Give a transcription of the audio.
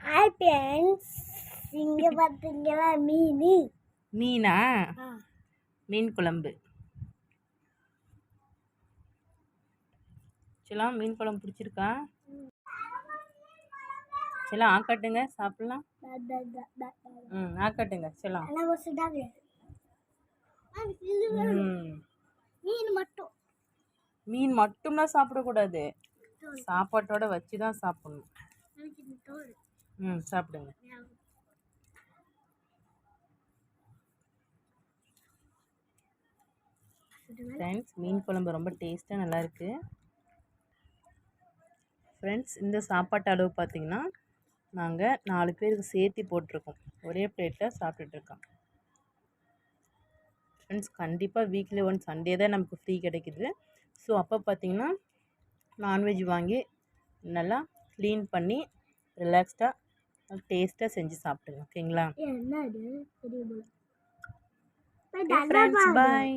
Hi friends இங்கே பார்த்தீங்களா மீன். மீனா? மீன் குழம்பு. செல்லாம் மீன் குழம்பு பிடிச்சிருக்கா? செல்லாம் ஆக்காட்டுங்க சாப்பிட்லாம். ம் ஆக்காட்டுங்க செல்லாம் ஆனால் ஒரு சுடாது ம். மீன் மட்டும். மீன் மட்டும்லாம் சாப்பிடக்கூடாது. சாப்பாட்டோட வச்சு தான் சாப்பிடணும். ம் சாப்பிடுங்க. ஃப்ரெண்ட்ஸ் மீன் குழம்பு ரொம்ப டேஸ்ட்டாக நல்லாயிருக்கு ஃப்ரெண்ட்ஸ் இந்த சாப்பாட்டு அளவு பார்த்தீங்கன்னா நாங்கள் நாலு பேருக்கு சேர்த்து போட்டிருக்கோம். ஒரே பிளேட்டில் சாப்பிட்டுட்ருக்கோம் ஃப்ரெண்ட்ஸ் கண்டிப்பாக வீக்லி ஒன் சண்டே தான் நமக்கு ஃப்ரீ கிடைக்குது. ஸோ அப்போ பார்த்திங்கன்னா நான்வெஜ் வாங்கி நல்லா க்ளீன் பண்ணி ரிலாக்ஸ்டாக டேஸ்ட்டாக செஞ்சு சாப்பிடுங்க ஓகேங்களா? Friends bye.